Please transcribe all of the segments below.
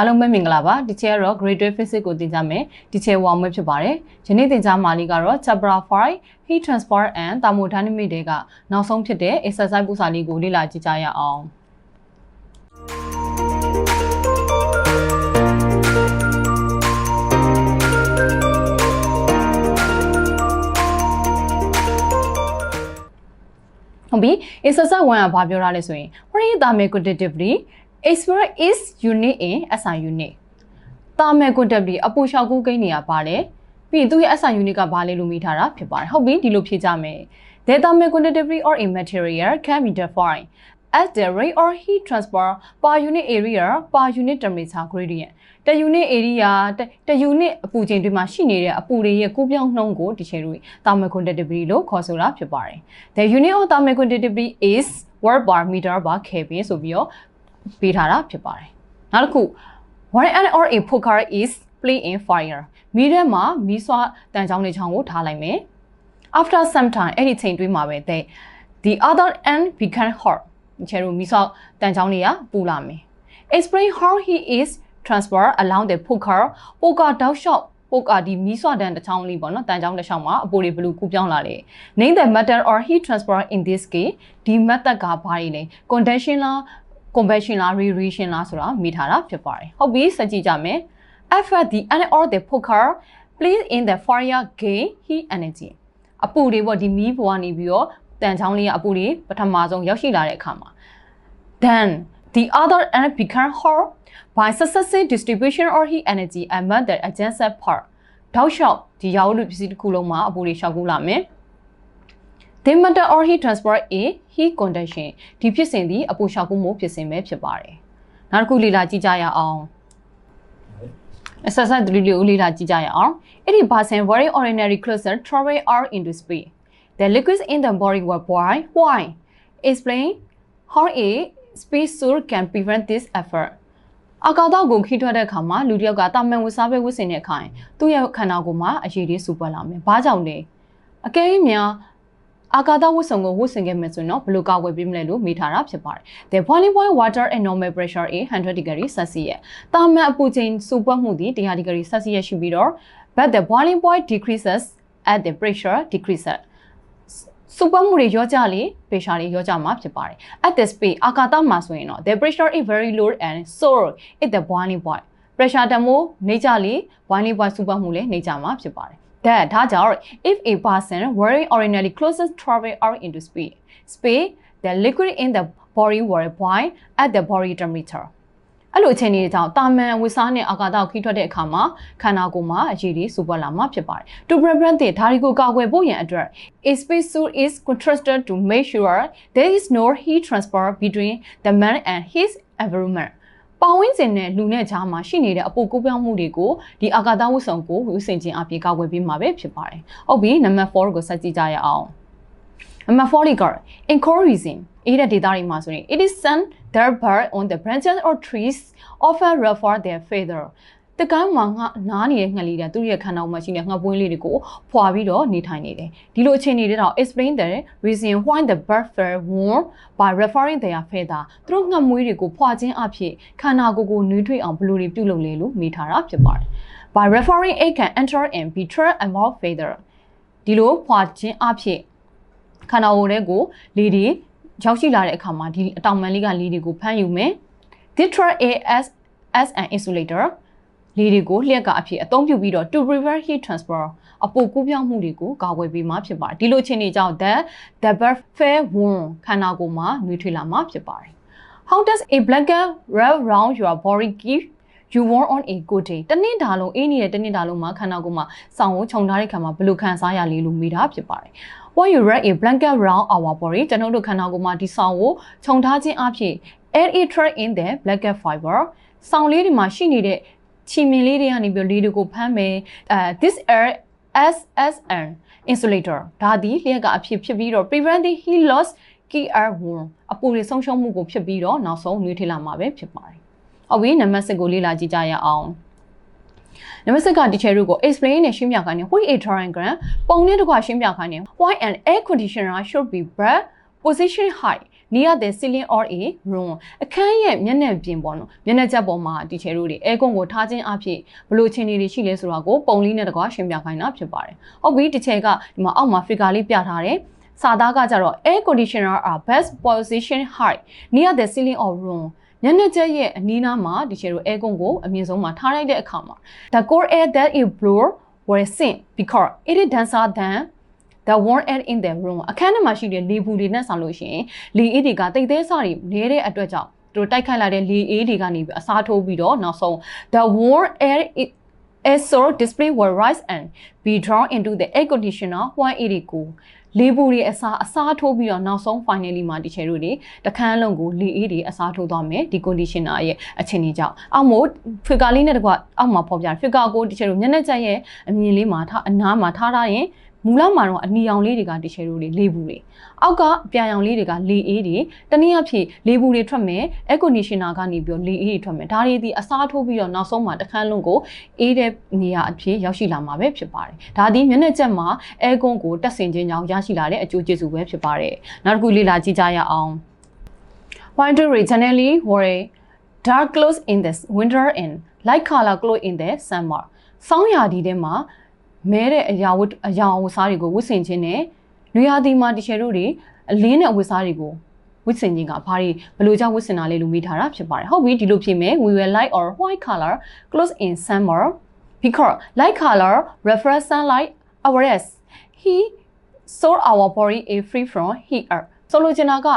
အားလုံးပဲမင်္ဂလာပါဒီချက်ကတော့ grade 12 physics ကိုသင်ကြမယ်ဒီချက်1မဲ့ဖြစ်ပါတယ်ယနေ့သင်ကြားမှာလေးကတော့ chapter 5 heat transport and thermodynamics တွေကနောက်ဆုံးဖြစ်တဲ့ exercise ပူစာလေးကိုလေ့လာကြည့်ကြရအောင်ဟုတ်ပြီ exercise 1ကဘာပြောတာလဲဆိုရင် what is thermal conductivity express is unit in SI unit thermal conductivity အပူလျှောက်ကူးကိန်းနေရပါတယ်ပြီးရင်သူ့ရဲ့ SI unit ကဘာလဲလို့မိထားတာဖြစ်ပါတယ်ဟုတ်ပြီဒီလိုဖြေကြမယ် the thermal conductivity or a material can be defined as the rate or heat transfer per unit area per unit temperature gradient တ unit area တ unit အပူချိန်တွေမှာရှိနေတဲ့အပူတွေရဲ့ကူးပြောင်းနှုန်းကိုဒီချိန်တွေ thermal conductivity လို့ခေါ်ဆိုတာဖြစ်ပါတယ် the unit of thermal conductivity is watt per meter per kelvin ဆိုပြီးတော့ ပေးထားတာဖြစ်ပါတယ်နောက်တစ်ခု one and or a poker is play in fire မီးထဲမှာမီးစွာတန်ချောင်းလေးချောင်းကိုထားလိုက်မယ် after some time အဲ့ဒီချိန်တွင်းမှာပဲ the the other end become hot ချေတို့မီးစွာတန်ချောင်းလေးကပူလာမယ် explain how he is transfer along the poker poker တောက်လျှောက်ပိုကာဒီမီးစွာတန်တစ်ချောင်းလေးပေါ့နော်တန်ချောင်းတစ်ချောင်းမှာအပိုတွေဘလူကူးပြောင်းလာတယ် name the method or heat transfer in this case ဒီ method ကဘာတွေလဲ condension လား convection လား radiation လားဆိုတာမိထားတာဖြစ်ပါတယ်ဟုတ်ပြီစကြည့်ကြမယ် effect the and or the poker please in the fire gain heat energy အပူတွေပေါ့ဒီမီးဘွားနေပြီးတော့တန်ချောင်းလေးကအပူတွေပထမဆုံးရောက်ရှိလာတဲ့အခါမှာ then the other end become hot by successive distribution or heat energy among the adjacent part တောက်လျှောက်ဒီရာဟုလူပစ္စည်းတစ်ခုလုံးမှာအပူတွေရှောက်ကူးလာမယ် The matter or heat transport A heat conduction ဒီဖြစ်စဉ်သည်အပူရှောက်ကူးမှုဖြစ်စဉ်ပဲဖြစ်ပါတယ်။နောက်တစ်ခုလေ့လာကြည့်ကြရအောင်။ exercise 3လေးကိုလေ့လာကြည့်ကြရအောင်။ It is person very ordinary closer travel out into space. The liquids in the body were boil. Why? Explain how a space suit can prevent this effort. အကာတော့ကိုခိထွက်တဲ့အခါမှာလူတစ်ယောက်ကတာမန်ဝစားပဲဝဆင်တဲ့အခါသူ့ရဲ့ခန္ဓာကိုယ်မှာအရည်လေးစူပွက်လာမယ်။ဘာကြောင့်လဲ။အကယ်၍များ အာကာသဝတ်စုံကိုဝတ်ဆင်ခဲ့မယ်ဆိုရင်တော့ဘယ်လိုကာကွယ်ပေးမလဲလို့မိထားတာဖြစ်ပါတယ်။ The boiling point water and normal pressure is 100 degree Celsius ။တာမန်အပူချိန်စူပွက်မှုသည်100 degree Celsius ရှိပြီးတော့ but the boiling point decreases at the pressure decreases စူပွက်မှုတွေရောကြလေ pressure တွေရောကြမှာဖြစ်ပါတယ်။ at the space အာကာသမှာဆိုရင်တော့ the pressure is very low and so it the boiling point pressure တမိုးနေကြလေ boiling point စူပွက်မှုလည်းနေကြမှာဖြစ်ပါတယ်။ that ဒါကြောင့် if a person very ordinarily closest travel out into space space the liquid in the body will boil at the body temperature အဲ့လိုအခြေအနေတွေကြောင့်တာမန်ဝိစားနဲ့အာကာသကိုခီးထွက်တဲ့အခါမှာခန္ဓာကိုယ်မှာအရည်တွေစူပွက်လာမှာဖြစ်ပါတယ်။ To prevent the ဒါရီကိုကာကွယ်ဖို့ရန်အတွက် a space suit is contrasted to make sure there is no heat transfer between the man and his environment ပတ်ဝန်းကျင်နဲ့လူနဲ့ကြားမှာရှိနေတဲ့အပူကူးပြောင်းမှုတွေကိုဒီအာကာသဝတ်ဆောင်ကိုဝူဆင်ခြင်းအပြင်ကာကွယ်ပေးမှာပဲဖြစ်ပါတယ်။ဟုတ်ပြီနံပါတ်4ကိုဆက်ကြည့်ကြရအောင်။နံပါတ်4လေးက encouraging အဲ့တဲ့ data တွေမှာဆိုရင် it is sun that bird on the branches or trees often refer their feather တကန်းမှာငါနားနေတဲ့ငှက်လေးတွေသူ့ရဲ့ခန္ဓာကိုယ်မှာရှိတဲ့ငှက်ပွင်းလေးတွေကိုဖွာပြီးတော့နေထိုင်နေတယ်ဒီလိုအခြေအနေတွေတော့ explain the reason why the bird fare warm by referring their feather သူတို့ငှက်မွေးတွေကိုဖွာခြင်းအဖြစ်ခန္ဓာကိုယ်ကိုနှွေးထွေးအောင်ဘယ်လိုတွေပြုလုပ်လဲလို့မိထားတာဖြစ်ပါတယ် by referring it can enter and betray among feather ဒီလိုဖွာခြင်းအဖြစ်ခန္ဓာကိုယ်တွေကိုလေတွေရောက်ရှိလာတဲ့အခါမှာဒီအတောင်ပံလေးကလေတွေကိုဖမ်းယူမယ် Detroit AS as an insulator လေတွေကိုလျက်ကအဖြစ်အသုံးပြုပြီးတော့ to prevent heat transfer အပူကူးပြောင်းမှုတွေကိုကာကွယ်ပေးမှာဖြစ်ပါတယ်ဒီလိုအခြေအနေကြောင့် that the bird fair warm ခန္ဓာကိုယ်မှာနှွေးထွေးလာမှာဖြစ်ပါတယ် How does a blanket wrap around your body give you warm on a good day တနေ့တာလုံးအေးနေတဲ့တနေ့တာလုံးမှာခန္ဓာကိုယ်မှာစောင်းကိုခြုံထားတဲ့ခါမှာဘယ်လိုခံစားရလဲလို့မိတာဖြစ်ပါတယ် When you wrap a blanket around our body ကျွန်တော်တို့ခန္ဓာကိုယ်မှာဒီစောင်းကိုခြုံထားခြင်းအဖြစ် air it trap in the blanket fiber စောင်းလေးတွေမှာရှိနေတဲ့ ချီမင်လေးတွေကနေပြီးလေးတွေကိုဖမ်းမယ်အဲ this air SSN insulator ဒါသည်လျက်ကအဖြစ်ဖြစ်ပြီးတော့ prevent the heat loss key air warm အပူတွေဆုံးရှုံးမှုကိုဖြစ်ပြီးတော့နောက်ဆုံးနှွေးထွေးလာမှာပဲဖြစ်ပါတယ်။ဟုတ်ပြီနံပါတ်7ကိုလေ့လာကြည့်ကြရအောင်။နံပါတ်7က teacher တို့ကို explain နဲ့ရှင်းပြခိုင်းတယ် why a triangle ပုံနဲ့တကွရှင်းပြခိုင်းတယ် why an air conditioner should be brought position high near the ceiling or a room အခန်းရဲ့မျက်နှာပြင်ပေါ့နော်မျက်နှာချက်ပေါ်မှာတီချယ်တို့တွေအဲကွန်ကိုထားခြင်းအဖြစ်ဘလို့ချင်းတွေရှိလဲဆိုတာကိုပုံလေးနဲ့တကွာရှင်းပြခိုင်းတာဖြစ်ပါတယ်ဟုတ်ပြီတီချယ်ကဒီမှာအောက်မှာ figure လေးပြထားတယ်စာသားကကြတော့ air conditioner are best position height near the ceiling or room ညနေချက်ရဲ့အနီးနားမှာဒီချေတို့ air con ကိုအမြင့်ဆုံးမှာထားလိုက်တဲ့အခါမှာ the cold air that is blow will sink because it is denser than the warm air in the room အခန်းထဲမှာရှိတဲ့လေဘူးတွေနဲ့ဆောင်လို့ရှိရင်လေအေးတွေကတိတ်သေးစားတွေနေတဲ့အတွက်ကြောင့်သူတို့တိုက်ခိုက်လာတဲ့လေအေးတွေကနေအစားထိုးပြီးတော့နောက်ဆုံး the warm air is as so display will rise and be drawn into the air conditioner when it is cool လေပူတွေအစားအစားထိုးပြီးတော့နောက်ဆုံး finally မှာဒီချေတို့တွေတခန်းလုံးကိုလေအေးတွေအစားထိုးသွားမယ်ဒီ conditioner ရဲ့အခြေအနေကြောင့်အောက်မို့ figure လေးနဲ့တကွအောက်မှာဖော်ပြ figure ကိုဒီချေတို့မျက်နှာကျက်ရဲ့အမြင်လေးမှာထားအနားမှာထားထားရင် မူလမှာတော့အနီရောင်လေးတွေကဒီချေတို့လေးလေးဘူးတွေအောက်ကအပြန်ရောင်လေးတွေကလေအေးတွေတနည်းအားဖြင့်လေဘူးတွေထွက်မယ် air conditioner ကနေပြီးတော့လေအေးတွေထွက်မယ်ဒါတွေဒီအစားထိုးပြီးတော့နောက်ဆုံးမှာတခန်းလုံးကိုအေးတဲ့နေရာအဖြစ်ရောက်ရှိလာမှာပဲဖြစ်ပါတယ်ဒါဒီမျက်နှာကျက်မှာ air con ကိုတက်ဆင်ခြင်းကြောင့်ရရှိလာတဲ့အကျိုးကျေးဇူးပဲဖြစ်ပါတယ်နောက်တစ်ခုလေ့လာကြည့်ကြရအောင် Why do we generally wear dark clothes in the winter and light color clothes in the summer ဆောင်းရာသီထဲမှာ မဲတဲ့အရာဝတ်အရာဝတ်စားတွေကိုဝတ်ဆင်ခြင်းနဲ့နွေရာသီမှာတချေတို့တွေအလင်းတဲ့အဝတ်စားတွေကိုဝတ်ဆင်ခြင်းကဘာတွေဘယ်လိုကြောင့်ဝတ်ဆင်တာလဲလို့မိထားတာဖြစ်ပါတယ်ဟုတ်ပြီဒီလိုဖြစ်မယ် we wear light or white color clothes in summer because light color reflects sunlight whereas he so our body is free from heat ဆိုလိုချင်တာက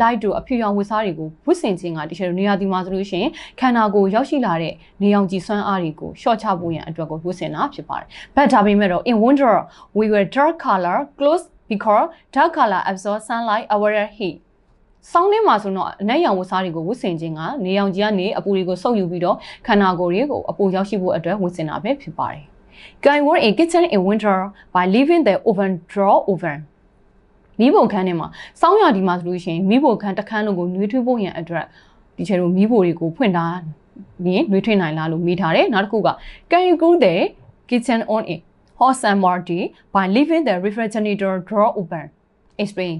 light တို့အဖြူရောင်ဝတ်စားတွေကိုဝတ်ဆင်ခြင်းကတချို့နေရာဒီမှာဆိုလို့ရှိရင်ခန္ဓာကိုယ်ရောက်ရှိလာတဲ့နေရောင်ကြည်စွမ်းအားတွေကိုရှော့ချဖို့ရန်အတွက်ကိုဝတ်ဆင်တာဖြစ်ပါတယ်။ but ဒါပေမဲ့တော့ in winter we wear dark color clothes because dark color absorb sunlight our heat ဆောင်းထဲမှာဆိုတော့အနက်ရောင်ဝတ်စားတွေကိုဝတ်ဆင်ခြင်းကနေရောင်ကြီးကနေအပူတွေကိုစုပ်ယူပြီးတော့ခန္ဓာကိုယ်တွေကိုအပူရောက်ရှိဖို့အတွက်ဝတ်ဆင်တာပဲဖြစ်ပါတယ်။ Can work in kitchen in winter by leaving the oven draw oven မိဘခန်းထဲမှာစောင်းရာဒီမှာဆိုလို့ရှိရင်မိဘခန်းတစ်ခန်းလုံးကိုနှွေးထွေးဖို့ရန်အတွက်ဒီချေတို့မိဘတွေကိုဖွင့်ထားရင်နှွေးထွေးနိုင်လားလို့မိထားတယ်နောက်တစ်ခုက can you cool the kitchen on in hot summer day by leaving the refrigerator door open explain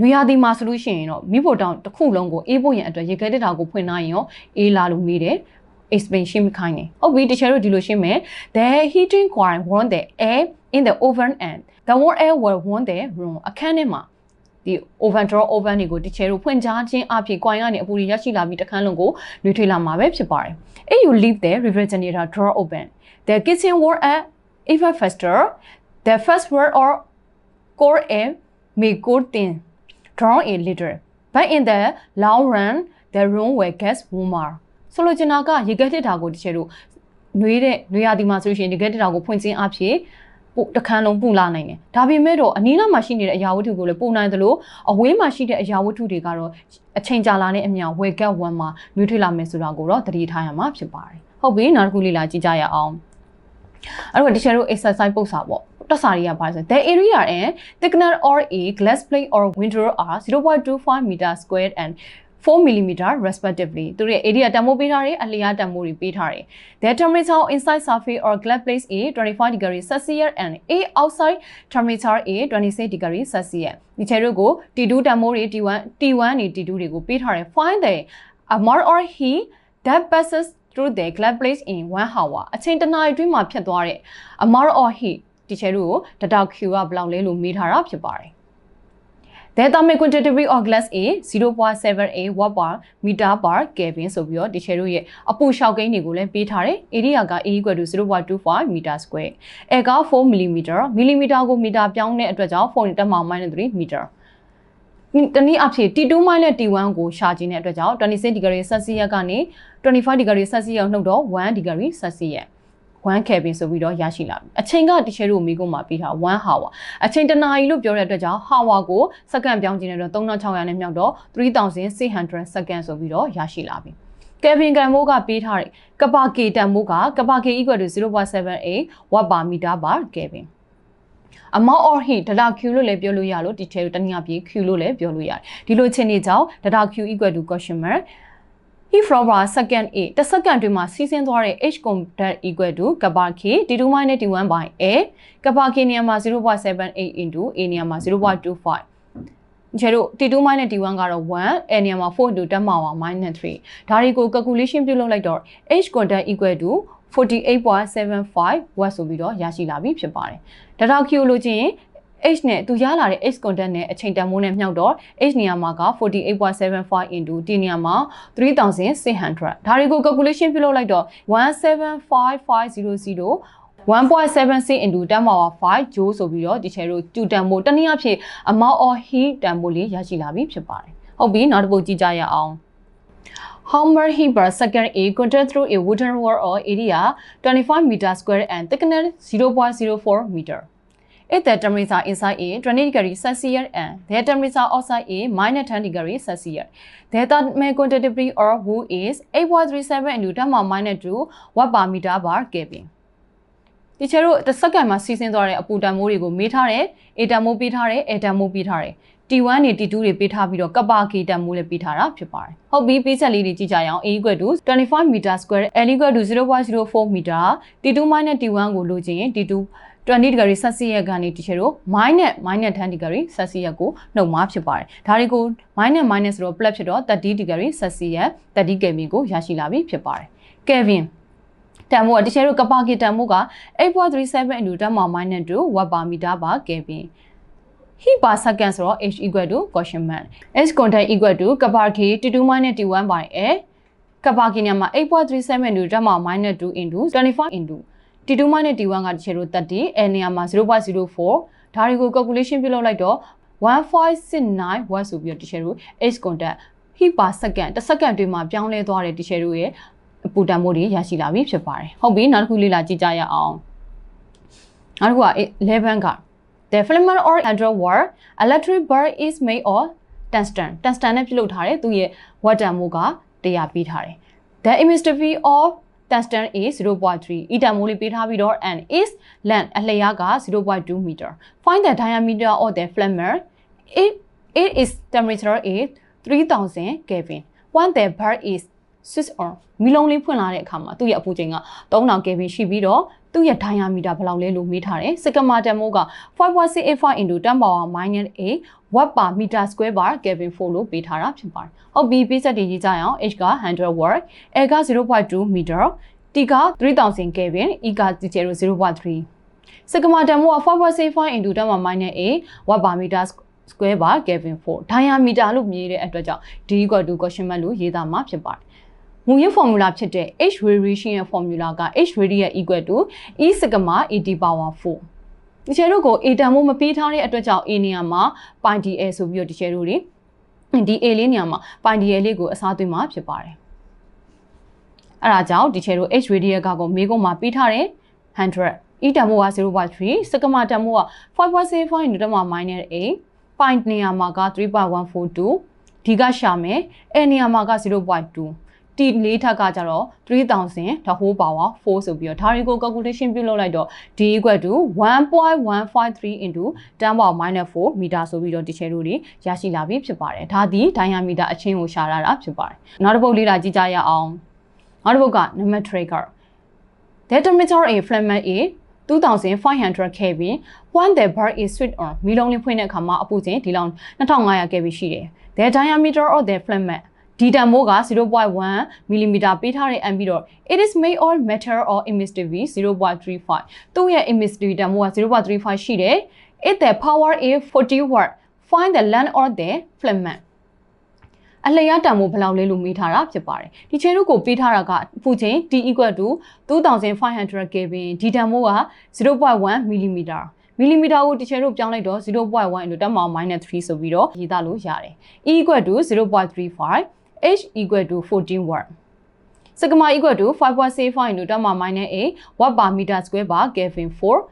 နွေရာသီမှာဆိုလို့ရှိရင်တော့မိဖို့တောင်တစ်ခုလုံးကိုအေးဖို့ရန်အတွက်ရေခဲတက်တာကိုဖွင့်ထားရင်ရောအေးလာလို့မိတယ် explain ရှင်းမခိုင်းနေဟုတ်ပြီတချို့တို့ဒီလိုရှင်းမယ် the heating coil warm the air in the oven and the warm air will warm the room အခန်းထဲမှာဒီ oven draw oven တွေကိုတချို့တို့ဖွင့်ချခြင်းအပြင် coil ကနေအပူတွေရရှိလာပြီးတခန်းလုံးကိုနှွေးထွေးလာမှာပဲဖြစ်ပါတယ် if you leave the refrigerator drawer open the kitchen warm air even faster the first word or core air may go thin draw a little but in the long run the room will get warmer ဆိုလိုချင်တာကရေခဲတစ်တာကိုတချို့တို့နှွေးတဲ့နှွေးရသည်မှာဆိုရှင်ရေခဲတစ်တာကိုဖွင့်ခြင်းအဖြစ် ပို့တခန်းလုံးပူလာနိုင်တယ်ဒါပေမဲ့တော့အနီးနားမှာရှိနေတဲ့အရာဝတ္ထုကိုလည်းပုံနိုင်သလိုအဝေးမှာရှိတဲ့အရာဝတ္ထုတွေကတော့အချိန်ကြာလာတဲ့အမျှဝယ်ကက်1မှာနှွေးထွေးလာမယ်ဆိုတာကိုတော့သတိထားရမှာဖြစ်ပါတယ်ဟုတ်ပြီနောက်တစ်ခုလေးလာကြည့်ကြရအောင်အဲ့တော့ဒီချက်တို့ exercise ပုတ်စာပေါ့တက်စာတွေကပါဆို the area and thickness or a glass plate or window are 0.25 meter squared and 4 mm respectively သူတို့ရဲ့ area တန်ဖိုးပေးထားတယ်အလျားတန်ဖိုးတွေပေးထားတယ် the temperature inside surface or glass plate is 25 degree celsius and a outside temperature is 26 degree celsius ဒီချေတို့ကို T2 တန်ဖိုးတွေ T1 T1 နေ T2 တွေကိုပေးထားတယ် find the amount or heat that passes through the glass plate in 1 hour အချိန်တစ်နာရီအတွင်းမှာဖြစ်သွားတဲ့ amount or heat ဒီချေတို့ကို data Q ကဘယ်လောက်လဲလို့မေးထားတာဖြစ်ပါတယ် The thermal conductivity of glass is 0.78 watt per meter per Kelvin ဆိုပြီးတော့ဒီချေတို့ရဲ့အပူလျှောက်ကိန်းတွေကိုလည်းပေးထားတယ်။ area က A equal to 0.25 meter square ။ A က4 mm mm ကိုမီတာပြောင်းတဲ့အတွက်ကြောင့်4တက်မှ -3 meter ။တနည်းအားဖြင့် T2 minus T1 ကိုရှာခြင်းတဲ့အတွက်ကြောင့်26 degree Celsius ကနေ25 degree Celsius နှုတ်တော့1 degree Celsius 1 Kelvin ဆိုပြီးတော့ရရှိလာပြီအချိန်ကတချို့တို့မိကုန်းမှာပြီးထား1 hour အချိန်တနာရီလို့ပြောတဲ့အတွက်ကြောင့် hour ကိုစက္ကန့်ပြောင်းခြင်းနဲ့တော့3600နဲ့မြောက်တော့3600စက္ကန့်ဆိုပြီးတော့ရရှိလာပြီကယ်ဗင်ကန်မိုးကပေးထားတဲ့ကပါကေတန်မိုးကကပါကေ equal to 0.78 watt per meter per kelvin amount or heat data q လို့လည်းပြောလို့ရလို့ဒီထဲတနည်းအားဖြင့် q လို့လည်းပြောလို့ရတယ်ဒီလိုချင်းနေကြောင်း data q equal to question mark heat flow per second a တစ်စက္ကန့်တွင်မှာစီးဆင်းသွားတဲ့ h contact equal to kappa k t2 minus t1 by a kappa k နေရာမှာ0.78 into a နေရာမှာ0.25ကျဲတို့ T2 minus T1 ကတော့1အဲနေရာမှာ4 into 10 power minus 3ဒါတွေကို calculation ပြုလုပ်လိုက်တော့ h quantum equal to 48.75 watt ဆိုပြီးတော့ရရှိလာပြီဖြစ်ပါတယ်။ဒါတော့ Q လို့ချင်း h နဲ့သူရလာတဲ့ h content နဲ့အချိန်တန်မိုးနဲ့မြှောက်တော့ h နေရာမှာက48.75 into t နေရာမှာ3600ဒါတွေကို calculation ပြုလုပ်လိုက်တော့1755500 1.76 into 10 power 5 joule ဆိုပြီးတော့ဒီချေတို့2တန်မိုးတနည်းအားဖြင့် amount of heat တန်မိုးလေးရရှိလာပြီဖြစ်ပါတယ်။ဟုတ်ပြီနောက်တစ်ပုဒ်ကြည့်ကြရအောင်။ How much heat per second is conducted through a wooden wall or area 25 meter square and thickness 0.04 meter. If the temperature inside is 20 degree Celsius and the temperature outside is minus 10 degree Celsius, the thermal conductivity or Wu is 8.37 into 10 power minus 2 watt per meter per Kelvin. ဒီချေတို့တစ်စက္ကန့်မှာစီးဆင်းသွားတဲ့အပူတန်မိုးတွေကိုမေးထားတယ်အေတန်မိုးပေးထားတယ်အေတန်မိုးပေးထားတယ် T1 နဲ့ T2 တွေပေးထားပြီးတော့ကပ္ပါကီတန်မိုးလည်းပေးထားတာဖြစ်ပါတယ်ဟုတ်ပြီပေးချက်လေးတွေကြည့်ကြရအောင် A equal to 25 meter square L equal to 0.04 meter T2 minus T1 ကိုလိုချင်ရင် T2 20 degree Celsius ကနေဒီချေတို့ minus minus 10 degree Celsius ကိုနှုတ်မှာဖြစ်ပါတယ်ဒါတွေကို minus minus ဆိုတော့ plus ဖြစ်တော့30 degree Celsius 30 Kelvin ကိုရရှိလာပြီဖြစ်ပါတယ် Kelvin တန်မိုးကတချို့ကပါကီတန်မိုးက8.37 into 10 minus 2 watt per meter per Kelvin heat per second ဆိုတော့ h equal to question mark h content equal to ကပါကီ t2 minus t1 by a ကပါကီညမှာ8.37 into 10 minus 2 into 25 into t2 minus t1 ကတချို့30 a နေရာမှာ0.04ဒါတွေကို calculation ပြုလုပ်လိုက်တော့1569 watt ဆိုပြီးတော့တချို့ h content heat per second တစ်စက္ကန့်တွင်းမှာပြောင်းလဲသွားတဲ့တချို့ရဲ့ပူတန်မိုးတွေရရှိလာပြီဖြစ်ပါတယ်ဟုတ်ပြီနောက်တစ်ခုလေ့လာကြည့်ကြရအောင်နောက်တစ်ခုက11က The filament or hydro wire electric bar is made of tungsten tungsten နဲ့ပြုလုပ်ထားတယ်သူရဲ့ watt တန်မိုးက100ပေးထားတယ် The emissivity of tungsten is 0.3 e တန်မိုးလေးပေးထားပြီးတော့ and is length အလျားက0.2 meter find the diameter of the filament it it is temperature is 3000 kelvin when the bar is 6 on မီလုံးလေးဖွင့်လာတဲ့အခါမှာသူ့ရဲ့အပူချိန်က3000 kelvin ရှိပြီးတော့သူ့ရဲ့ diameter ဘယ်လောက်လဲလို့မေးထားတယ်စကမာတန်မိုးက5.685 into 10 power minus 8 watt per meter square per kelvin 4လို့ပေးထားတာဖြစ်ပါတယ်ဟုတ်ပြီပေးဆက်တည်ကြည့်ကြရအောင် h က100 watt l က0.2 meter t က3000 kelvin e က0.3စကမာတန်မိုးက5.65 into 10 power minus 8 watt per meter square per kelvin 4 diameter လို့မြည်တဲ့အတွက်ကြောင့် d equal to question mark လို့ရေးသားမှာဖြစ်ပါတယ် မူရင်း formula ဖြစ်တဲ့ h radiation ရဲ့ formula က h radius equal to e sigma at power 4ဒီချေတို့ကို a တန်မို့မပေးထားတဲ့အတွက်ကြောင့် a နေရာမှာ pi dl ဆိုပြီးတော့ဒီချေတို့တွေဒီ a လေးနေရာမှာ pi dl လေးကိုအစားသွင်းမှာဖြစ်ပါတယ်အဲ့ဒါကြောင့်ဒီချေတို့ h radius ကကိုမေးခွန်းမှာပေးထားတယ်100 e တန်မို့က0.3 sigma တန်မို့က5.75 into 10 minus 8 pi နေရာမှာက3.142ဒီကရှာမယ်အဲနေရာမှာက0.2 တီလေးထပ်ကကြတော့3000 the whole power 4ဆိုပြီးတော့ဒါတွေကို calculation ပြုလုပ်လိုက်တော့ d equal to 1.153 into 10 power minus 4 meter ဆိုပြီးတော့ဒီချဲတို့တွေရရှိလာပြီဖြစ်ပါတယ်ဒါဒီ diameter အချင်းကိုရှာရတာဖြစ်ပါတယ်နောက်တစ်ပုဒ်လေးလာကြည့်ကြရအောင်နောက်တစ်ပုဒ်က number tracker the temperature in filament is 2500 Kelvin when the bar is switched on မီလုံးလေးဖွင့်တဲ့အခါမှာအပူချိန်ဒီလောက်2500 Kelvin ရှိတယ် the diameter of the filament ဒီတန်မိုးက0.1 mm ပေးထားတဲ့ amp ပြီးတော့ it is made of metal or emissivity 0.35သူ့ရဲ့ emissivity တန်မိုးက0.35ရှိတယ် it the power is 40 watt find the length of the filament အလျားတန်မိုးဘယ်လောက်လဲလို့မေးထားတာဖြစ်ပါတယ်ဒီချေတို့ကိုပေးထားတာကပူချိန် T equal to 2500 Kelvin ဒီတန်မိုးက0.1 mm မီလီမီတာကိုတချေတို့ပြောင်းလိုက်တော့0.1 into 10 minus 3ဆိုပြီးတော့ရေးသားလို့ရတယ် E equal to 0.35 H equal to 14 watt. Sigma equal to 5.75 into 10 minus 8 watt per meter square per Kelvin 4.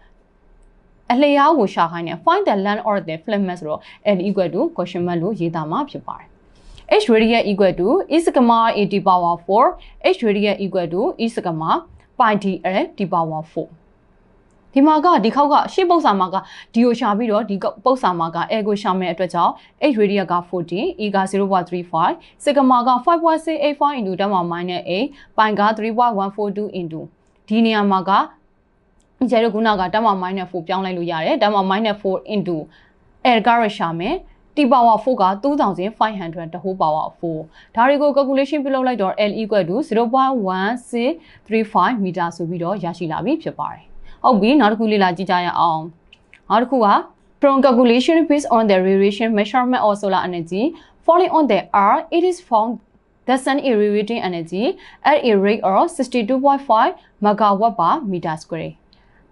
အလျားကိုရှာခိုင်းတယ် find the length or the filament ဆိုတော့ L equal to question mark လို့ရေးသားမှာဖြစ်ပါတယ်။ H radius equal to e sigma a t power 4 H radius equal to e sigma pi d l t power 4 ဒီမှာကဒီခေါက်ကရှေ့ပုတ်စာမှာကဒီကိုရှာပြီးတော့ဒီပုတ်စာမှာက a ကိုရှာမဲ့အတွက်ကြောင့် h radius က14 e က0.35 sigma က5.685 into 10 minus 8 pi က3.142 into ဒီနေရာမှာကကျဲတို့ခုနက10 minus 4ပြောင်းလိုက်လို့ရတယ်10 minus 4 into l ကရရှာမယ် t power 4က2500 the whole power 4ဒါတွေကို calculation ပြုလုပ်လိုက်တော့ l equal to 0.1635 meter ဆိုပြီးတော့ရရှိလာပြီဖြစ်ပါတယ် ဟုတ်ပြီနောက်တစ်ခုလေ့လာကြည့်ကြရအောင်နောက်တစ်ခုက from calculation based on the radiation measurement of solar energy falling on the earth it is found the sun irradiating energy at a rate of 62.5 megawatt per meter square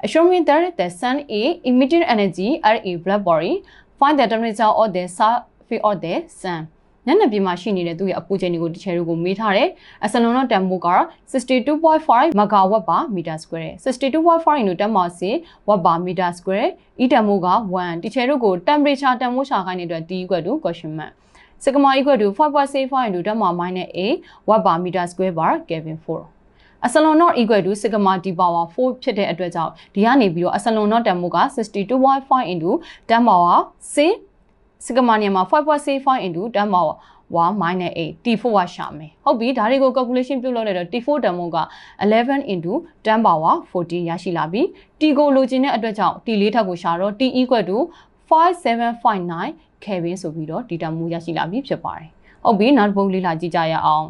assuming that the sun is emitting energy at a black body find the temperature of the surface of the sun ညနေပြည်မှာရှိနေတဲ့သူရဲ့အပူချိန်တွေကိုတချဲတို့ကိုမေးထားတယ်။အစလုံးတော့တန်ဖိုးက62.5 megawatt per meter square 62.5 into 10 power 6 watt per meter square ဤတန်ဖိုးက1တချဲတို့ကို temperature တန်ဖိုးရှာခိုင်းတဲ့အတွက် t equal to question mark စကမာ equal to 5.65 into 10 power minus 8 watt per meter square per Kelvin 4အစလွန် not equal to sigma d power 4ဖြစ်တဲ့အတွက်ကြောင့်ဒီကနေပြီးတော့အစလွန် not တန်ဖိုးက62.5 into 10 power 6 စကမာနီယမှာ5.65 into 10 power 1 minus 8 t4 ကရှာမယ်ဟုတ်ပြီဒါတွေကို calculation ပြုလုပ်လိုက်တော့ t4 တန်ဖိုးက11 into 10 power 14ရရှိလာပြီ t ကိုလိုချင်တဲ့အတွက်ကြောင့် t လေးထပ်ကိုရှာတော့ t equal to 5759 Kelvin ဆိုပြီးတော့ဒီတန်ဖိုးရရှိလာပြီဖြစ်ပါတယ်ဟုတ်ပြီနောက်တစ်ပုဒ်လေးလာကြည့်ကြရအောင်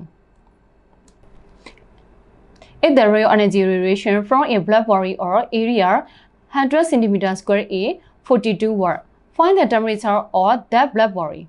if the real energy radiation from a black body or area 100 cm square is 42 watt find the temperature of that black body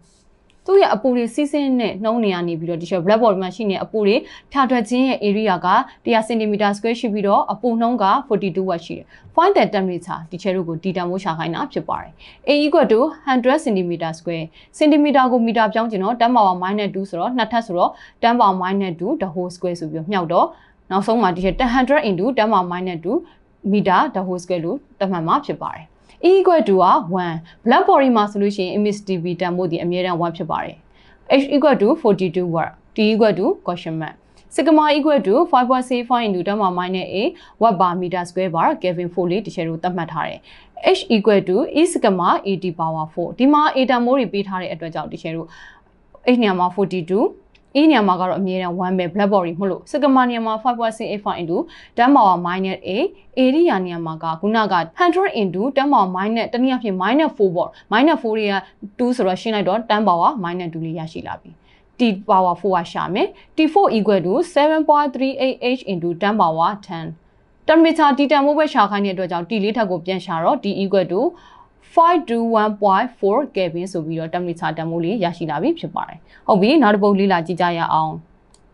သူ့ရဲ့အပူတွေစီးဆင်းနဲ့နှုံးနေရနေပြီးတော့ဒီချက် black body မှာရှိနေအပူတွေဖြာထွက်ခြင်းရဲ့ area က100 cm square ရှိပြီးတော့အပူနှုံးက42 watt ရှိတယ် find the temperature ဒီချက်တို့ကိုဒီတန်မိုးရှာခိုင်းတာဖြစ်ပါတယ် A equal to 100 cm square cm ကိုမီတာပြောင်းကျင်တော့10 power -2 ဆိုတော့နှစ်ထပ်ဆိုတော့10 power -2 the whole square ဆိုပြီးတော့မြောက်တော့နောက်ဆုံးမှာဒီချက်100 into 10 power -2 meter the whole square လို့သတ်မှတ်မှာဖြစ်ပါတယ် E equal to က1 black body မှာဆိုလို့ရှိရင် emissivity တန်ဖိုးဒီအမြဲတမ်း1ဖြစ်ပါတယ် H equal to 42 watt T equal to question mark sigma equal to 5.65 into 10 power minus 8 watt per meter square per Kelvin 4လေးတချေတို့သတ်မှတ်ထားတယ် H equal to E sigma 80 power 4ဒီမှာ A တန်မိုးတွေပေးထားတဲ့အတွက်ကြောင့်တချေတို့ H နေရာမှာ42 အင်းနေရာမှာကတော့အမြဲတမ်း1ပဲ black body မဟုတ်လို့စကမာနေရာမှာ5.685 into 10 power minus a area နေရာမှာကခုနက100 into 10 power minus တနည်းအားဖြင့် minus 4ပေါ့ minus 4တွေက2ဆိုတော့ရှင်းလိုက်တော့10 power minus 2လေးရရှိလာပြီ t power 4ကရှာမယ် t4 equal to 7.38h into 10 power 10 temperature t တန်မိုးပဲရှာခိုင်းတဲ့အတွက်ကြောင့် t လေးထပ်ကိုပြန်ရှာတော့ t equal to 521.4 Kelvin ဆိုပြီးတော့ temperature တန်ဖိုးလေးရရှိလာပြီဖြစ်ပါတယ်။ဟုတ်ပြီနောက်တစ်ပုဒ်လေးလာကြည့်ကြရအောင်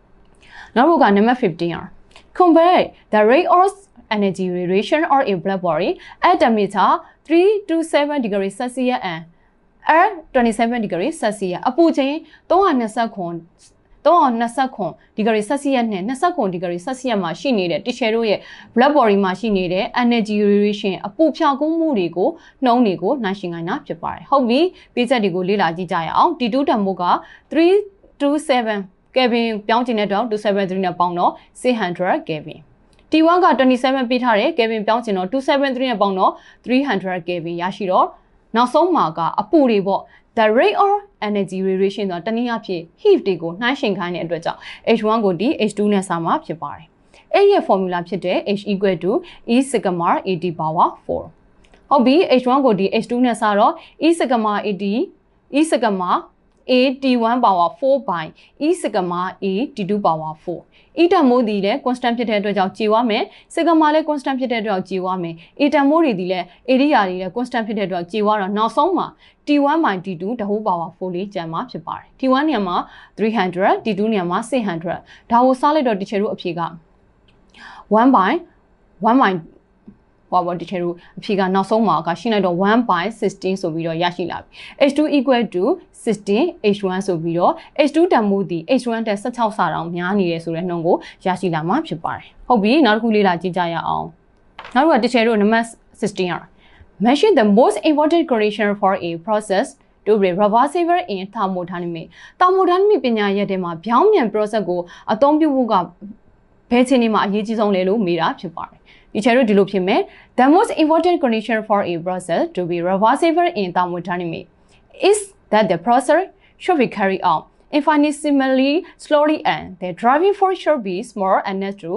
။နောက်တစ်ပုဒ်က number 15 are compare the rate of energy radiation or a black body at temperature 3 to 7 degree Celsius and at 27 degree Celsius အပူချိန်320ခွန် 329ဒီဂရီဆက်စီယက်နဲ့29ဒီဂရီဆက်စီယက်မှာရှိနေတဲ့ tissue တို့ရဲ့ blood body မှာရှိနေတဲ့ energy radiation အပူဖြောက်ကူးမှုတွေကိုနှုံးတွေကိုနှိုင်းယှဉ်နိုင်တာဖြစ်ပါတယ်ဟုတ်ပြီပေးချက်တွေကိုလေ့လာကြည့်ကြရအောင် T2 တန်ဖိုးက327 Kelvin ပြောင်းကျင်တဲ့တော့273နဲ့ပေါင်းတော့600 Kelvin T1 က27ပေးထားတယ် Kelvin ပြောင်းကျင်တော့273နဲ့ပေါင်းတော့300 Kelvin ရရှိတော့နောက်ဆုံးမှာကအပူတွေပေါ့ the rate of energy radiation ဆိုတာတနည်းအားဖြင့် heat တွေကိုနှိုင်းယှဉ်ခိုင်းတဲ့အတွက်ကြောင့် H1 ကိုဒီ H2 နဲ့စာမှာဖြစ်ပါတယ်။အဲ့ရဲ့ formula ဖြစ်တဲ့ H equal to E sigma AT power 4ဟုတ်ပြီ H1 ကိုဒီ H2 နဲ့စာတော့ E sigma AT E sigma A T1 power 4 by E sigma A T2 power 4 E တန်မိုးဒီလည်း constant ဖြစ်တဲ့အတွက်ကြောင့်ကြည်ဝမယ် sigma လည်း constant ဖြစ်တဲ့အတွက်ကြောင့်ကြည်ဝမယ် A တန်မိုးတွေဒီလည်း area တွေလည်း constant ဖြစ်တဲ့အတွက်ကြည်ဝတော့နောက်ဆုံးမှာ T1 by T2 တဟိုး power 4လေးကျန်မှာဖြစ်ပါတယ် T1 နေရာမှာ300 T2 နေရာမှာ600ဒါကိုစားလိုက်တော့တချေတို့အဖြေက1 by 1 by ဟောပါဒီချေတို့အဖြေကနောက်ဆုံးမှာကရှင်းလိုက်တော့1 by 16ဆိုပြီးတော့ရရှိလာပြီ h2 equal to 16 h1 ဆိုပြီးတော့ h2 တန်မိုးဒီ h1 တက်16ဆတောင်များနေတယ်ဆိုတဲ့နှုန်းကိုရရှိလာမှာဖြစ်ပါတယ်ဟုတ်ပြီနောက်တစ်ခုလေးလာကြည့်ကြရအောင်နောက်တစ်ခုကတချေတို့ number 16ရ mention the most important condition for a process to be reversible in thermodynamic thermodynamic ပညာရပ်ထဲမှာပြောင်းပြန် process ကိုအသုံးပြုဖို့ကဘယ်ချိန်နေမှာအရေးကြီးဆုံးလဲလို့မေးတာဖြစ်ပါတယ် ဒီချက်တို့ဒီလိုဖြစ်မယ် the most important condition for a process to be reversible in thermodynamic is that the process should be carried out infinitesimally slowly and the driving force should be small enough to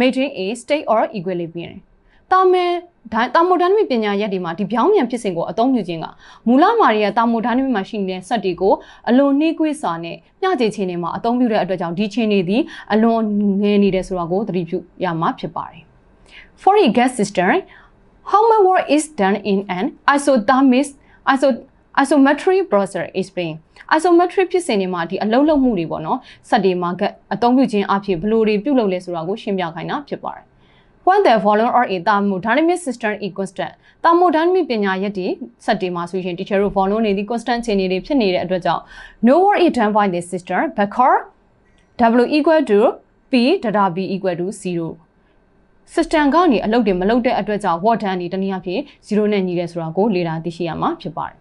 maintain a state or equilibrium တာမဲဒါတာမိုဒိုင်းနမစ်ပညာရက်တွေမှာဒီပြောင်းပြန်ဖြစ်စဉ်ကိုအသုံးပြုခြင်းကမူလမာရီယာတာမိုဒိုင်းနမစ်မှာရှိနေတဲ့စက်တွေကိုအလွန်နှီးကွေးစွာနဲ့မျှခြေခြင်းတွေမှာအသုံးပြုတဲ့အတွက်ကြောင့်ဒီခြင်းတွေသည်အလွန်ငယ်နေတယ်ဆိုတာကိုသတိပြုရမှာဖြစ်ပါတယ် For a gas system how much work is done in an isothermic iso isometry process explain isometry ဖြစ်စဉ်တွေမှာဒီအလုံးလုံးမှုတွေပေါ့နော်စက်တွေမှာအသုံးပြုခြင်းအဖြစ်ဘယ်လိုတွေပြုလုပ်လဲဆိုတာကိုရှင်းပြခိုင်းတာဖြစ်ပါတယ် when the following are a thermodynamic system is constant thermodynamic ပညာရက်တွေစက်တွေမှာဆိုရင် teacher တို့ follow နေသည့် constant ခြေနေတွေဖြစ်နေတဲ့အတွက်ကြောင့် no work is done by this system because w equal to p data b equal to 0 system ကနေအလုပ်တွေမလုပ်တဲ့အတွက်ကြောင့် what done ဒီတနည်းအားဖြင့်0နဲ့ညီတယ်ဆိုတာကိုလေ့လာသိရှိရမှာဖြစ်ပါတယ်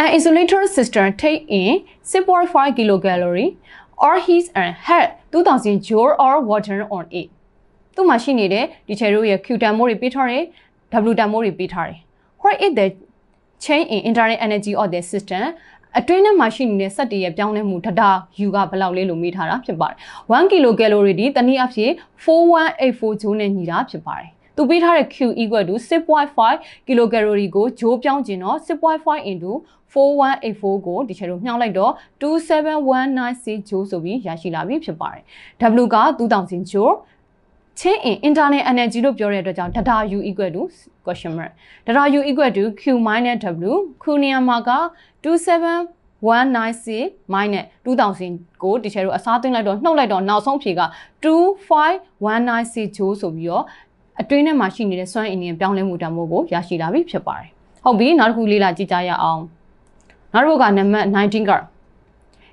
An insulator system take in 6.5 kilocalorie or heat and had 2000 joule or water on it သူ့မှာရှိနေတဲ့ဒီချယ်တို့ရဲ့ Q တန်မိုးတွေပေးထားတယ် W တန်မိုးတွေပေးထားတယ် What is the change in internal energy of the system အတွင်းထဲမှာရှိနေတဲ့စက်တရဲ့ပြောင်းလဲမှုထတာယူကဘယ်လောက်လဲလို့မေးထားတာဖြစ်ပါတယ်1 kcal ဒီတနည်းအားဖြင့်4184ဂျိုးနဲ့ညီတာဖြစ်ပါတယ်သူပေးထားတဲ့ Q equal to 6.5 kilocalorie ကိုဂျိုးပြောင်းခြင်းတော့6.5 into 4184ကိုဒီချက်လို့မြှောက်လိုက်တော့27196ဂျိုးဆိုပြီးရရှိလာပြီဖြစ်ပါတယ် W က2000ဂျိုးချင်း in internal energy လို့ပြောတဲ့အတွက်ကြောင့် data u equal to question mark data u equal to q minus w ခုနေရာမှာက 27196 minus 2000ကိုဒီချေတို့အစားသွင်းလိုက်တော့နှုတ်လိုက်တော့နောက်ဆုံးဖြေက25196ဂျိုးဆိုပြီးတော့အတွင်းထဲမှာရှိနေတဲ့စွမ်းအင်ရဲ့ပြောင်းလဲမှုတမိုးကိုရရှိလာပြီဖြစ်ပါတယ်ဟုတ်ပြီနောက်တစ်ခုလေးလာကြည့်ကြရအောင်နောက်တစ်ခုကနံပါတ်19က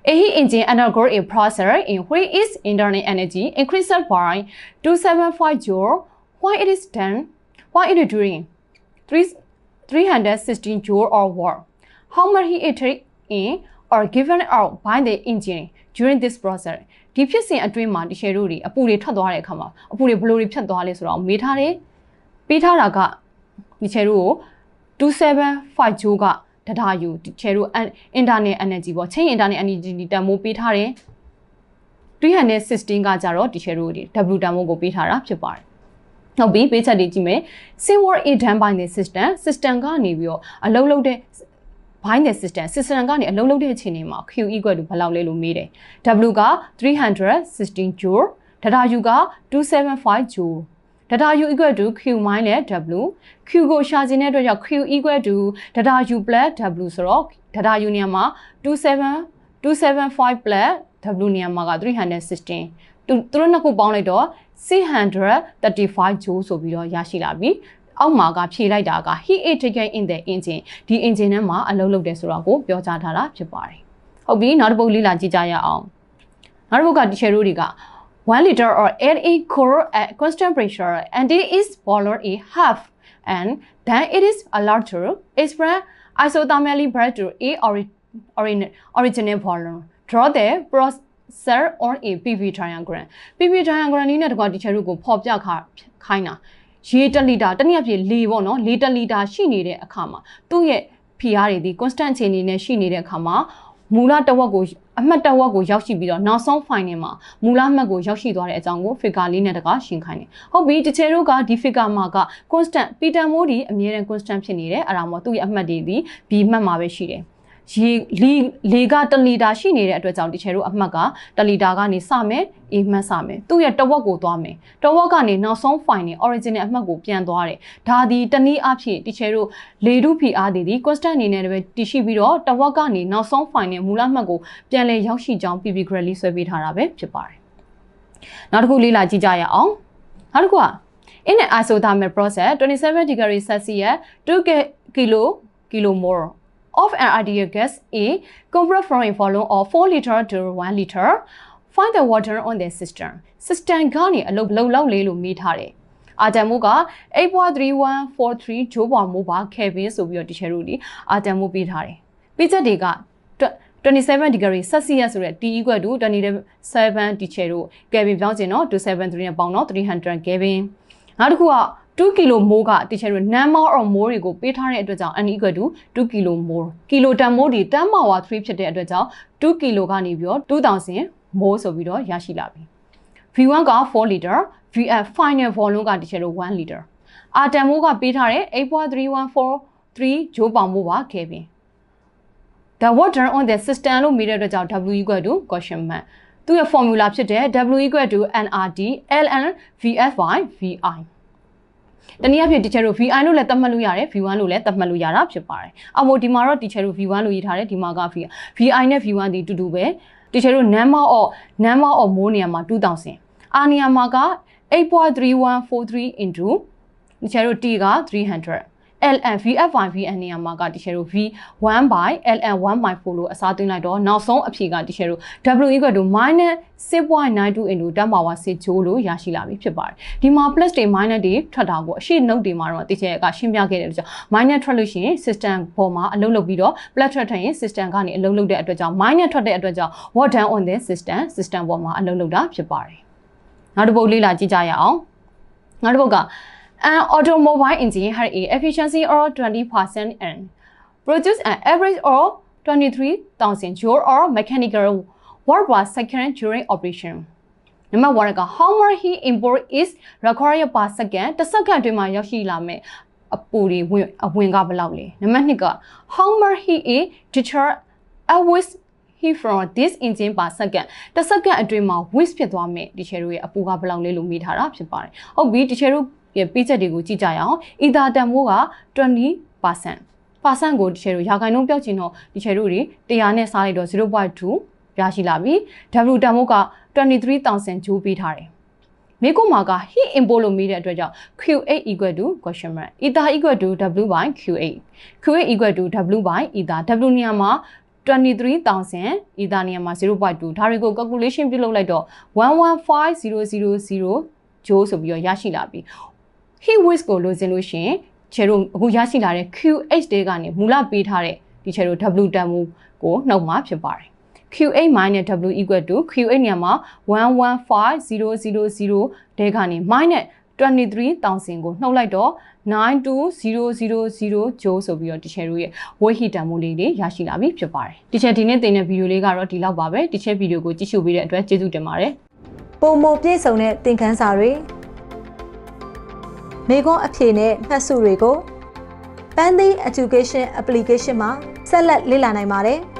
A heat engine undergo a process in which its internal energy increases by 275 joule while it is done while it is doing 3 316 joule or watt. How much heat it take in or given out by the engine during this process ဒီဖြစ်စဉ်အတွင်းမှာဒီရှယ်တို့တွေအပူတွေထွက်သွားတဲ့အခါမှာအပူတွေဘယ်လိုတွေဖြတ်သွားလဲဆိုတော့မေးထားတယ်ပေးထားတာကဒီရှယ်တို့ကို275 joule ကတဒါယူချဲတို့ internet energy ပေါ့ချင်း internet energy တန်မိုးပေးထားတယ်316ကကြတော့ဒီချဲတို့ဒီ W တန်မိုးကိုပေးထားတာဖြစ်ပါတယ်ဟုတ်ပြီပေးချက်တွေကြည့်မယ် Sinwar is done by the system system ကနေပြီးတော့အလုံးလုံးတဲ့ bind the system system ကနေအလုံးလုံးတဲ့အချိန်မှာ Q equal to ဘယ်လောက်လဲလို့မေးတယ် W က316 joule data U က275 joule data u equal to q minus w q ကိုရှာခြင်းတဲ့အတွက်ကြောင့် q equal to data u plus w ဆိုတော့ data u နေရာမှာ27 275 plus w နေရာမှာက316သူတို့နှစ်ခုပေါင်းလိုက်တော့635 joule ဆိုပြီးတော့ရရှိလာပြီ အောက်မှာကဖြည့်လိုက်တာက heat is taken in the engine ဒီ engine ထဲမှာအလုပ်လုပ်တယ်ဆိုတော့ကိုပြောကြားထားတာဖြစ်ပါတယ်ဟုတ်ပြီနောက်တစ်ပုဒ်လေးလာကြည့်ကြရအောင်နောက်တစ်ပုဒ်က teacher တို့တွေက1 liter or add a core at constant pressure and it is boiled a half and then it is allowed to express isothermally back to a ori ori original volume draw the process on a PV diagram PV diagram နည်းနဲ့တကွာဒီချက်တို့ကိုဖော်ပြခခိုင်းတာ ရေတလီတာတနည်းအားဖြင့်လေပေါ့နော်လေတလီတာရှိနေတဲ့အခါမှာသူ့ရဲ့ PR တွေဒီ constant ခြေအနေနဲ့ရှိနေတဲ့အခါမှာမူလတဝက်ကိုအမှတ်တဝက်ကိုရောက်ရှိပြီးတော့နောက်ဆုံး final မှာမူလအမှတ်ကိုရောက်ရှိသွားတဲ့အကြောင်းကို figure လေးနဲ့တကားရှင်းခိုင်းတယ်။ဟုတ်ပြီတချေတို့ကဒီ figure မှာက constant Peter Moody အမြဲတမ်း constant ဖြစ်နေတယ်အဲ့ဒါမှသူ့ရဲ့အမှတ်တွေဒီ B မှတ်မှာပဲရှိတယ်။ ရေလီလေက1လီတာရှိနေတဲ့အတွက်ကြောင့်ဒီချေတို့အမှတ်က1လီတာကနေစမယ်အေးမှတ်စမယ်သူ့ရဲ့တဝက်ကိုသွားမယ်တဝက်ကနေနောက်ဆုံး final original အမှတ်ကိုပြန်သွားတယ်ဒါဒီတနည်းအားဖြင့်ဒီချေတို့လေတုဖီအားဒီဒီ constant အနေနဲ့ပဲတည်ရှိပြီးတော့တဝက်ကနေနောက်ဆုံး final မူလမှတ်ကိုပြန်လဲရောက်ရှိကြောင်း PV grade ဆွဲပေးထားတာပဲဖြစ်ပါတယ်နောက်တစ်ခုလေးလာကြည့်ကြရအောင်နောက်တစ်ခုက in an isothermal process 27 degree celsius 2 kilo kilomole of an ideal gas A compressed from a volume of 4 liter to 1 liter find the water on the system system ကနေအလုပ်လုံးလောက်လေးလို့မိထားတယ်အာတမ်မိုးက8.3143ဂျိုးပေါ်မိုးပါခဲ့ပြီးဆိုပြီးတော့ဒီချယ်တို့ဒီအာတမ်မိုးပေးထားတယ်ပြချက်တွေက27 degree celsius ဆိုတဲ့ T equal to 27ဒီချယ်တို့ Kelvin ပြောင်းခြင်းတော့273နဲ့ပေါင်းတော့300 Kelvin နောက်တစ်ခုက 2ကီလိုမိုးကတခြားတို့ number of more တွေကိုပေးထားတဲ့အတွက်ကြောင့် n equal to 2ကီလိုမိုးကီလိုတန်မိုးဒီ10 power 3ဖြစ်တဲ့အတွက်ကြောင့်2ကီလိုကနေပြီးတော့2000မိုးဆိုပြီးတော့ရရှိလာပြီ V1 က4 liter VF final volume ကတခြားတို့1 liter အာတန်မိုးကပေးထားတဲ့8.3143ဂျိုးပေါင်မိုးပါခဲ့ပြီ The work done on the system လို့မိတဲ့အတွက်ကြောင့် W equal to question mark သူ့ရဲ့ formula ဖြစ်တဲ့ W equal to NRD ln VS by VI တနည်းအားဖြင့် teacher တို့ VI လို့လည်းသတ်မှတ်လို့ရတယ် V1 လို့လည်းသတ်မှတ်လို့ရတာဖြစ်ပါတယ်။အမို့ဒီမှာတော့ teacher တို့ V1 လို့ရေးထားတယ်ဒီမှာက VI VI နဲ့ V1 ဒီတူတူပဲ teacher တို့ number of number of မိုးနေရာမှာ2000အာနေရာမှာက8.3143 into တချို့တို့ T က300 LN VFI VN နေရာမှာကတချို့တို့ V1 by LN 1 by 4လို့အစားသွင်းလိုက်တော့နောက်ဆုံးအဖြေကတချို့တို့ W equal to -6.92 into 10 power 6ဂျိုးလို့ရရှိလာပြီဖြစ်ပါတယ်ဒီမှာ plus တွေ minus တွေထွက်တာကိုအရှိ note တွေမှာတော့တချို့ကရှင်းပြခဲ့တဲ့အတွက်ကြောင့် minus ထွက်လို့ရှိရင် system ပေါ်မှာအလုပ်လုပ်ပြီးတော့ plus ထွက်ထွက်ရင် system ကနေအလုပ်လုပ်တဲ့အတွက်ကြောင့် minus ထွက်တဲ့အတွက်ကြောင့် what done on this system system ပေါ်မှာအလုပ်လုပ်တာဖြစ်ပါတယ်နောက်တစ်ပုဒ်လေ့လာကြည့်ကြရအောင်နောက်တစ်ပုဒ်က An automobile engine had a efficiency of 20% and produce an average of 23,000 joule or mechanical work per second during operation. Number 1က how much heat import is required per second တစ်စက္ကန့်အတွင်းမှာရောက်ရှိလာမယ့်အပူတွေဝင်အဝင်ကဘယ်လောက်လဲနံပါတ်2က how much heat is deterred always heat from this engine per second တစ်စက္ကန့်အတွင်းမှာ whisk ဖြစ်သွားမယ်ဒီချေတို့ရဲ့အပူကဘယ်လောက်လဲလို့မိထားတာဖြစ်ပါတယ်ဟုတ်ပြီဒီချေတို့ ရဲ့ပြီးချက်တွေကိုကြည့်ကြရအောင် ether တန်ဖိုးက20% percent ကိုဒီချေတို့ရာခိုင်နှုန်းပြောက်ချင်တော့ဒီချေတို့တွေ100နဲ့စားလိုက်တော့0.2ရရှိလာပြီ W တန်ဖိုးက23000ဂျိုးပေးထားတယ်မိကုမာက heat import လို့မေးတဲ့အတွက်ကြောင့် Q8 equal to question mark ether equal to W by Q8 Q8 equal to W by ether W နေရာမှာ23000 ether နေရာမှာ0.2ဒါတွေကို calculation ပြုလုပ်လိုက်တော့115000ဂျိုးဆိုပြီးတော့ရရှိလာပြီ heat waste ကိုလိုချင်လို့ရှိရင်ချေတို့အခုရရှိလာတဲ့ QH တွေကနေမူလပေးထားတဲ့ဒီချေတို့ W တန်ဖိုးကိုနှုတ်မှာဖြစ်ပါတယ် Q8 minus W equal to Q8 နေရာမှာ115000တဲကနေ minus 23000ကိုနှုတ်လိုက်တော့92000ဂျိုးဆိုပြီးတော့ဒီချယ်တို့ရဲ့ weight heat တန်ဖိုးလေးတွေရရှိလာပြီဖြစ်ပါတယ်ဒီချယ်ဒီနေ့တင်တဲ့ဗီဒီယိုလေးကတော့ဒီလောက်ပါပဲဒီချယ်ဗီဒီယိုကိုကြည့်ရှုပေးတဲ့အတွက်ကျေးဇူးတင်ပါတယ်ပုံမပြည့်စုံတဲ့သင်ခန်းစာတွေ မိခွန်းအဖြေနဲ့မှတ်စုတွေကို Pandy Education Application မှာဆက်လက်လေ့လာနိုင်ပါတယ်။